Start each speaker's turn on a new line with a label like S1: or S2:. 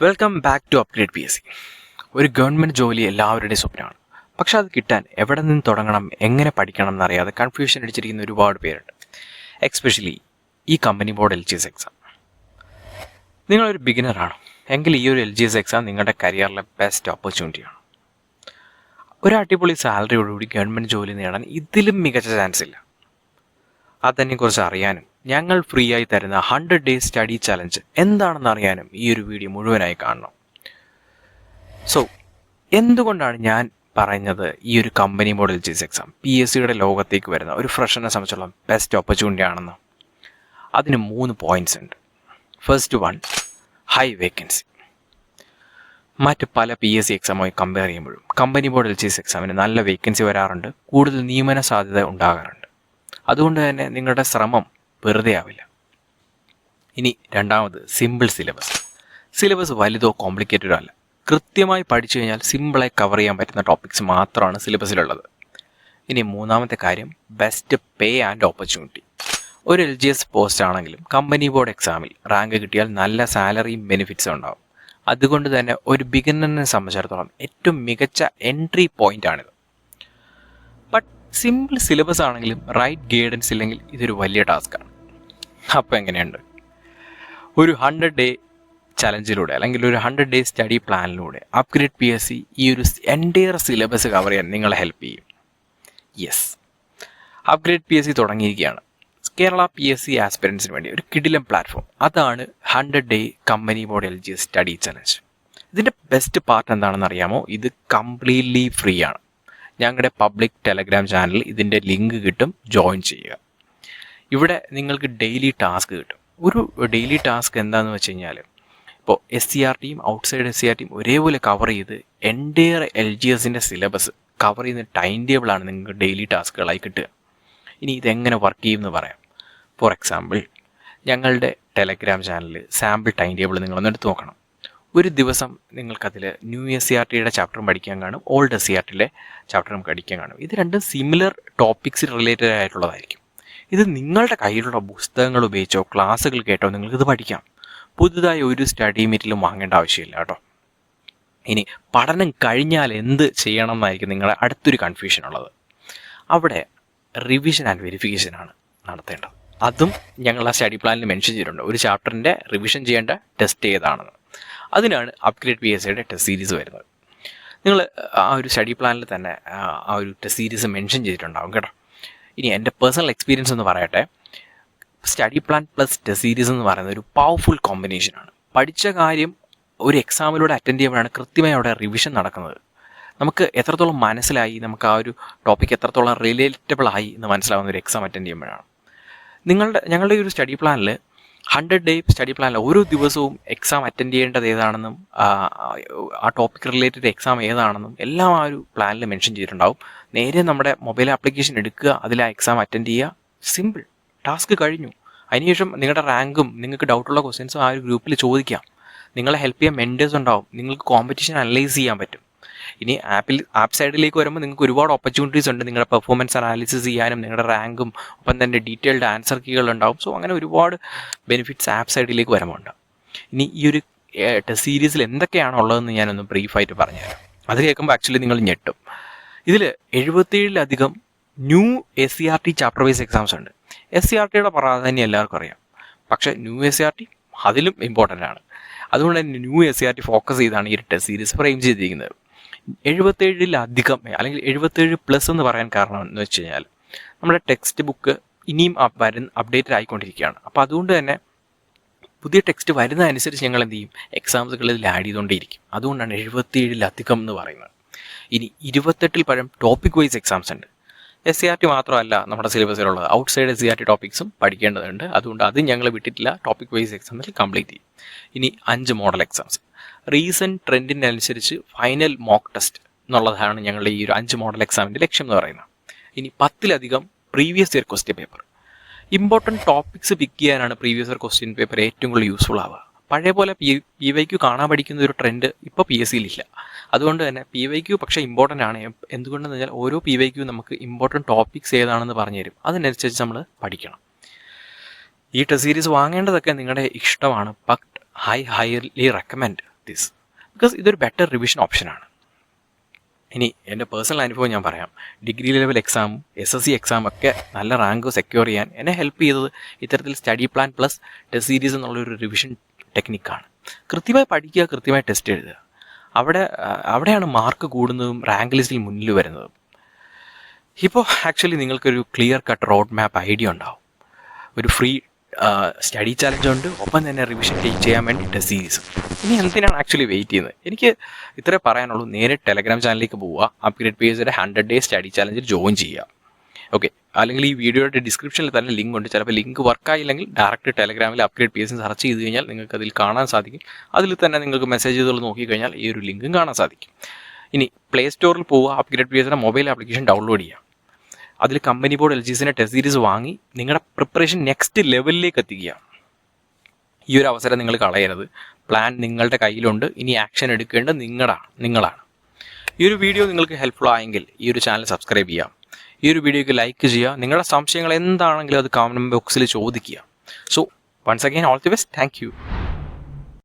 S1: Welcome back to upgrade P S C ഒരു government ജോലി എല്ലാവരുടെയും സ്വപ്നമാണ്. പക്ഷെ അത് കിട്ടാൻ എവിടെ നിന്ന് തുടങ്ങണം എങ്ങനെ പഠിക്കണം എന്നറിയാതെ കൺഫ്യൂഷൻ അടിച്ചിരിക്കുന്ന ഒരുപാട് പേരുണ്ട്. എക്സ്പെഷ്യലി ഈ company board L G S exam നിങ്ങളൊരു ബിഗിനറാണ് എങ്കിൽ ഈ ഒരു എൽ ജി എസ് എക്സാം നിങ്ങളുടെ കരിയറിലെ ബെസ്റ്റ് ഓപ്പർച്യൂണിറ്റിയാണ് ഒരു അടിപൊളി സാലറിയോടുകൂടി ഗവൺമെന്റ് ജോലി നേടാൻ ഇതിലും മികച്ച ചാൻസ് ഇല്ല. അതിനെക്കുറിച്ച് അറിയാനും ഞങ്ങൾ ഫ്രീ ആയി തരുന്ന ഹൺഡ്രഡ് ഡേയ്സ് സ്റ്റഡി ചലഞ്ച് എന്താണെന്ന് അറിയാനും ഈ ഒരു വീഡിയോ മുഴുവനായി കാണണം. സോ എന്തുകൊണ്ടാണ് ഞാൻ പറയുന്നത് ഈ ഒരു company model G S exam P S സിയുടെ ലോകത്തേക്ക് വരുന്ന ഒരു ഫ്രഷനെ സംബന്ധിച്ചുള്ള ബെസ്റ്റ് ഓപ്പർച്യൂണിറ്റി ആണെന്ന്. അതിന് മൂന്ന് പോയിന്റ്സ് ഉണ്ട്. ഫസ്റ്റ് വൺ ഹൈ വേക്കൻസി മറ്റ് പല പി എസ് സി എക്സാമുമായി കമ്പയർ ചെയ്യുമ്പോഴും കമ്പനി മോഡൽ ജീസ് എക്സാമിന് നല്ല വേക്കൻസി വരാറുണ്ട്. കൂടുതൽ നിയമന സാധ്യത ഉണ്ടാകാറുണ്ട്. അതുകൊണ്ട് തന്നെ നിങ്ങളുടെ ശ്രമം വെറുതെ ആവില്ല. ഇനി രണ്ടാമത് സിമ്പിൾ സിലബസ് സിലബസ് വലുതോ കോംപ്ലിക്കേറ്റഡോ അല്ല. കൃത്യമായി പഠിച്ചു കഴിഞ്ഞാൽ സിമ്പിളായി കവർ ചെയ്യാൻ പറ്റുന്ന ടോപ്പിക്സ് മാത്രമാണ് സിലബസിലുള്ളത് ഇനി മൂന്നാമത്തെ കാര്യം ബെസ്റ്റ് പേ ആൻഡ് ഓപ്പർച്യൂണിറ്റി ഒരു എൽ ജി എസ് പോസ്റ്റ് ആണെങ്കിലും കമ്പനി ബോർഡ് എക്സാമിൽ റാങ്ക് കിട്ടിയാൽ നല്ല സാലറിയും ബെനിഫിറ്റ്സും ഉണ്ടാവും. അതുകൊണ്ട് തന്നെ ഒരു ബിഗിനറിനെ സംബന്ധിച്ചിടത്തോളം ഏറ്റവും മികച്ച എൻട്രി പോയിന്റ് ആണിത്. ബട്ട് സിമ്പിൾ സിലബസ് ആണെങ്കിലും റൈറ്റ് ഗൈഡൻസ് ഇല്ലെങ്കിൽ ഇതൊരു വലിയ ടാസ്ക്കാണ് അപ്പോൾ എങ്ങനെയുണ്ട്? ഒരു ഹൺഡ്രഡ് ഡേ ചലഞ്ചിലൂടെ അല്ലെങ്കിൽ ഒരു ഹൺഡ്രഡ് ഡേ സ്റ്റഡി പ്ലാനിലൂടെ അപ്ഗ്രേഡ് പി എസ് സി ഈ ഒരു എന്റയർ സിലബസ് കവർ ചെയ്യാൻ നിങ്ങളെ ഹെൽപ്പ് ചെയ്യും. Yes upgrade P S C തുടങ്ങിയിരിക്കുകയാണ്. കേരള പി എസ് സി ആസ്പിറൻസിന് വേണ്ടി ഒരു കിടിലം പ്ലാറ്റ്ഫോം അതാണ് hundred day company L G study challenge ഇതിന്റെ ബെസ്റ്റ് പാർട്ട് എന്താണെന്ന് അറിയാമോ? ഇത് കംപ്ലീറ്റ്ലി ഫ്രീ ആണ്. ഞങ്ങളുടെ പബ്ലിക് ടെലഗ്രാം ചാനലിൽ ഇതിന്റെ ലിങ്ക് കിട്ടും. ജോയിൻ ചെയ്യുക. ഇവിടെ നിങ്ങൾക്ക് ഡെയിലി ടാസ്ക് കിട്ടും. ഒരു ഡെയിലി ടാസ്ക് എന്താണെന്ന് വെച്ച് കഴിഞ്ഞാൽ ഇപ്പോൾ എസ് സി ആർ ടിയും ഔട്ട്സൈഡ് എസ് സി ആർ ടിയും ഒരേപോലെ കവർ ചെയ്ത് എന്റയർ എൽ ജി എസിന്റെ സിലബസ് കവർ ചെയ്യുന്ന ടൈം ടേബിളാണ് നിങ്ങൾക്ക് ഡെയിലി ടാസ്കുകളായി കിട്ടുക. ഇനി ഇതെങ്ങനെ വർക്ക് ചെയ്യുമെന്ന് പറയാം. ഫോർ എക്സാമ്പിൾ ഞങ്ങളുടെ ടെലഗ്രാം ചാനലിൽ സാമ്പിൾ ടൈം ടേബിൾ നിങ്ങളൊന്ന് എടുത്ത് നോക്കണം. ഒരു ദിവസം നിങ്ങൾക്കതിൽ ന്യൂ എസ് സി ആർ ടിയുടെ ചാപ്റ്ററും പഠിക്കാൻ കാണും ഓൾഡ് സി ആർ ടിയിലെ ചാപ്റ്ററും പഠിക്കാൻ കാണും. ഇത് രണ്ടും സിമിലർ ടോപ്പിക്സ് റിലേറ്റഡ് ആയിട്ടുള്ളതായിരിക്കും. ഇത് നിങ്ങളുടെ കയ്യിലുള്ള പുസ്തകങ്ങൾ ഉപയോഗിച്ചോ ക്ലാസ്സുകൾ കേട്ടോ നിങ്ങൾക്കിത് പഠിക്കാം. പുതുതായി ഒരു സ്റ്റഡി മെറ്റീരിയലും വാങ്ങേണ്ട ആവശ്യമില്ല കേട്ടോ. ഇനി പഠനം കഴിഞ്ഞാൽ എന്ത് ചെയ്യണം എന്നായിരിക്കും നിങ്ങളുടെ അടുത്തൊരു കൺഫ്യൂഷൻ ഉള്ളത്. അവിടെ റിവിഷൻ ആൻഡ് വെരിഫിക്കേഷൻ ആണ് നടത്തേണ്ടത്. അതും ഞങ്ങൾ ആ സ്റ്റഡി പ്ലാനിൽ മെൻഷൻ ചെയ്തിട്ടുണ്ട്. ഒരു ചാപ്റ്ററിന്റെ റിവിഷൻ ചെയ്യേണ്ട ടെസ്റ്റ് ഏതാണെന്ന് അതിനാണ് അപ്ഗ്രേഡ് പി എസ് സിയുടെ ടെസ്റ്റ് സീരീസ് വരുന്നത്. നിങ്ങൾ ആ ഒരു സ്റ്റഡി പ്ലാനിൽ തന്നെ ആ ഒരു ടെസ്റ്റ് സീരീസ് മെൻഷൻ ചെയ്തിട്ടുണ്ടാവും കേട്ടോ. ഇനി എന്റെ പേഴ്സണൽ എക്സ്പീരിയൻസ് എന്ന് പറയട്ടെ. Study plan plus test series എന്ന് പറയുന്നത് ഒരു പവർഫുൾ കോമ്പിനേഷനാണ് പഠിച്ച കാര്യം ഒരു എക്സാമിലൂടെ അറ്റൻഡ് ചെയ്യുമ്പോഴാണ് കൃത്യമായി അവിടെ റിവിഷൻ നടക്കുന്നത്. നമുക്ക് എത്രത്തോളം മനസ്സിലായി നമുക്ക് ആ ഒരു ടോപ്പിക് എത്രത്തോളം റിലേറ്റബിൾ ആയി എന്ന് മനസ്സിലാവുന്ന ഒരു എക്സാം അറ്റൻഡ് ചെയ്യുമ്പോഴാണ്. നിങ്ങളുടെ ഞങ്ങളുടെ ഈ ഒരു സ്റ്റഡി പ്ലാനിൽ ഹൺഡ്രഡ് ഡേ സ്റ്റഡി പ്ലാനിൽ ഓരോ ദിവസവും എക്സാം അറ്റൻഡ് ചെയ്യേണ്ടത് ഏതാണെന്നും ആ, ടോപ്പിക് റിലേറ്റഡ് എക്സാം ഏതാണെന്നും എല്ലാം ആ ഒരു പ്ലാനിൽ മെൻഷൻ ചെയ്തിട്ടുണ്ടാവും. നേരെ നമ്മുടെ മൊബൈൽ ആപ്ലിക്കേഷൻ എടുക്കുക അതിൽ ആ എക്സാം അറ്റൻഡ് ചെയ്യുക. സിമ്പിൾ ടാസ്ക് കഴിഞ്ഞു. അതിനുശേഷം നിങ്ങളുടെ റാങ്കും നിങ്ങൾക്ക് ഡൗട്ടുള്ള ക്വസ്റ്റ്യൻസും ആ ഒരു ഗ്രൂപ്പിൽ ചോദിക്കാം. നിങ്ങളെ ഹെൽപ്പ് ചെയ്യാൻ മെന്റേഴ്സ് ഉണ്ടാവും. നിങ്ങൾക്ക് കോമ്പറ്റീഷൻ അനലൈസ് ചെയ്യാൻ പറ്റും. ഇനി ആപ്പിൽ ആപ്പ് സൈഡിലേക്ക് വരുമ്പോൾ നിങ്ങൾക്ക് ഒരുപാട് ഓപ്പർച്യൂണിറ്റീസ് ഉണ്ട്. നിങ്ങളുടെ പെർഫോമൻസ് അനാലിസിസ് ചെയ്യാനും നിങ്ങളുടെ റാങ്കും ഒപ്പം തന്നെ ഡീറ്റെയിൽഡ് ആൻസർ കീകൾ ഉണ്ടാവും. സോ അങ്ങനെ ഒരുപാട് ബെനിഫിറ്റ്സ് ആപ്പ് സൈഡിലേക്ക് വരുമ്പോൾ ഇനി ഈ ഒരു സീരീസിൽ എന്തൊക്കെയാണ് ഉള്ളതെന്ന് ഞാനൊന്ന് ബ്രീഫായിട്ട് പറഞ്ഞുതരാം. അത് കേൾക്കുമ്പോൾ ആക്ച്വലി നിങ്ങൾ ഞെട്ടും. ഇതിൽ എഴുപത്തേഴിലധികം new S C R T chapter wise exams ഉണ്ട്. എസ് സി ആർ ടിയുടെ പ്രാധാന്യം എല്ലാവർക്കും അറിയാം. പക്ഷേ new S C R T അതിലും ഇമ്പോർട്ടന്റ് ആണ്. അതുകൊണ്ട് തന്നെ new S C R T focus ചെയ്താണ് ഈ ടെസ്റ്റ് സീരീസ് ഫ്രെയിം ചെയ്തിരിക്കുന്നത്. എഴുപത്തേഴിലധികം അല്ലെങ്കിൽ എഴുപത്തേഴ് പ്ലസ് എന്ന് പറയാൻ കാരണം എന്ന് വെച്ച് കഴിഞ്ഞാൽ നമ്മുടെ ടെക്സ്റ്റ് ബുക്ക് ഇനിയും വരുന്ന അപ്ഡേറ്റഡ് ആയിക്കൊണ്ടിരിക്കുകയാണ്. അപ്പോൾ അതുകൊണ്ട് തന്നെ പുതിയ ടെക്സ്റ്റ് വരുന്നതനുസരിച്ച് ഞങ്ങൾ എന്ത് ചെയ്യും? എക്സാംസുകൾ ഇതിൽ ആഡ് ചെയ്തുകൊണ്ടേയിരിക്കും. അതുകൊണ്ടാണ് എഴുപത്തിയേഴിലധികം എന്ന് പറയുന്നത്. ഇനി ഇരുപത്തെട്ടിൽ പഴം ടോപ്പിക് വൈസ് എക്സാംസ് ഉണ്ട്. എസ് സി ആർ ടി മാത്രമല്ല നമ്മുടെ സിലബസിലുള്ളത്. Out side S C R T ടോപ്പിക്സും പഠിക്കേണ്ടതുണ്ട്. അതുകൊണ്ട് അത് ഞങ്ങൾ വിട്ടിട്ടില്ല. ടോപ്പിക് വൈസ് എക്സാമിൽ കംപ്ലീറ്റ് ചെയ്യും. ഇനി അഞ്ച് മോഡൽ എക്സാംസ് റീസെന്റ് ട്രെൻഡിനനുസരിച്ച് ഫൈനൽ മോക്ക് ടെസ്റ്റ് എന്നുള്ളതാണ് ഞങ്ങളുടെ ഈ ഒരു അഞ്ച് മോഡൽ എക്സാമിന്റെ ലക്ഷ്യം എന്ന് പറയുന്നത്. ഇനി പത്തിലധികം previous year question paper important topics pick ചെയ്യാനാണ് പ്രീവിയസ് ഇയർ ക്വസ്റ്റ്യൻ പേപ്പർ ഏറ്റവും കൂടുതൽ യൂസ്ഫുൾ ആവുക. പഴയ പോലെ പി പി വൈ ക്യു കാണാൻ പഠിക്കുന്ന ഒരു ട്രെൻഡ് ഇപ്പോൾ പി എസ് സിയിലില്ല അതുകൊണ്ട് തന്നെ പി വൈ ക്യു പക്ഷേ ഇമ്പോർട്ടന്റ് ആണ്. എന്തുകൊണ്ടെന്ന് വെച്ചാൽ ഓരോ പി വൈ ക്യു നമുക്ക് ഇമ്പോർട്ടന്റ് ടോപ്പിക്സ് ഏതാണെന്ന് പറഞ്ഞു തരും. അതിനനുസരിച്ച് നമ്മൾ പഠിക്കണം. ഈ ടെസ്റ്റ് സീരീസ് വാങ്ങേണ്ടതൊക്കെ നിങ്ങളുടെ ഇഷ്ടമാണ്. But high highly recommend this because ഇതൊരു ബെറ്റർ റിവിഷൻ ഓപ്ഷനാണ് ഇനി എന്റെ പേഴ്സണൽ അനുഭവം ഞാൻ പറയാം. Degree level exam S S C exam ഒക്കെ നല്ല റാങ്ക് സെക്യൂർ ചെയ്യാൻ എന്നെ ഹെൽപ്പ് ചെയ്തത് ഇത്തരത്തിൽ study plan plus test series എന്നുള്ളൊരു റിവിഷൻ ടെക്നിക്കാണ്. കൃത്യമായി പഠിക്കുക കൃത്യമായി ടെസ്റ്റ് എഴുതുക. അവിടെ അവിടെയാണ് മാർക്ക് കൂടുന്നതും റാങ്ക് ലിസ്റ്റിൽ മുന്നിൽ വരുന്നതും. ഇപ്പോൾ ആക്ച്വലി നിങ്ങൾക്കൊരു clear cut road map idea ഉണ്ടാവും. ഒരു ഫ്രീ സ്റ്റഡി ചാലഞ്ച് ഉണ്ട്. ഒപ്പം തന്നെ റിവിഷൻ ടേക്ക് ചെയ്യാൻ വേണ്ടി ടെസ്റ്റ് സീരീസ്. ഇനി എന്തിനാണ് ആക്ച്വലി വെയിറ്റ് ചെയ്യുന്നത്? എനിക്ക് ഇത്രേ പറയാനുള്ളൂ. നേരെ ടെലഗ്രാം ചാനലിലേക്ക് പോവുക. അപ്ഗ്രേഡ് പേജിന്റെ ഹൺഡ്രഡ് ഡേ സ്റ്റഡി ചാലഞ്ചിൽ ജോയിൻ ചെയ്യുക. ഓക്കെ അല്ലെങ്കിൽ ഈ വീഡിയോയുടെ ഡിസ്ക്രിപ്ഷനിൽ തന്നെ ലിങ്ക് ഉണ്ട്. ചിലപ്പോൾ ലിങ്ക് വർക്ക് ആയില്ലെങ്കിൽ ഡയറക്റ്റ് ടെലഗ്രാമിൽ അപ്ഗ്രേഡ് പേജ് സെർച്ച് ചെയ്ത് കഴിഞ്ഞാൽ നിങ്ങൾക്ക് അതിൽ കാണാൻ സാധിക്കും. അതിൽ തന്നെ നിങ്ങൾക്ക് മെസ്സേജ് മെസ്സേജുകൾ നോക്കിക്കഴിഞ്ഞാൽ ഈ ഒരു ലിങ്കും കാണാൻ സാധിക്കും. ഇനി പ്ലേ സ്റ്റോറിൽ പോവുക. അപ്ഗ്രേഡ് പേജിന്റെ മൊബൈൽ ആപ്ലിക്കേഷൻ ഡൗൺലോഡ് ചെയ്യുക. അതിൽ കമ്പനി ബോർഡ് എൽ ജി സിന്റെ ടെസ്റ്റ് സീരീസ് വാങ്ങി നിങ്ങളുടെ പ്രിപ്പറേഷൻ നെക്സ്റ്റ് ലെവലിലേക്ക് എത്തിക്കുക. ഈ ഒരു അവസരം നിങ്ങൾ കളയരുത്. പ്ലാൻ നിങ്ങളുടെ കയ്യിലുണ്ട്. ഇനി ആക്ഷൻ എടുക്കേണ്ടത് നിങ്ങളാണ് നിങ്ങളാണ്. ഈ ഒരു വീഡിയോ നിങ്ങൾക്ക് ഹെൽപ്ഫുൾ ആയെങ്കിൽ ഈ ഒരു ചാനൽ സബ്സ്ക്രൈബ് ചെയ്യാം ഈ ഒരു വീഡിയോക്ക് ലൈക്ക് ചെയ്യുക. നിങ്ങളുടെ സംശയങ്ങൾ എന്താണെങ്കിലും അത് കമന്റ് ബോക്സിൽ ചോദിക്കുക. So once again all the best thank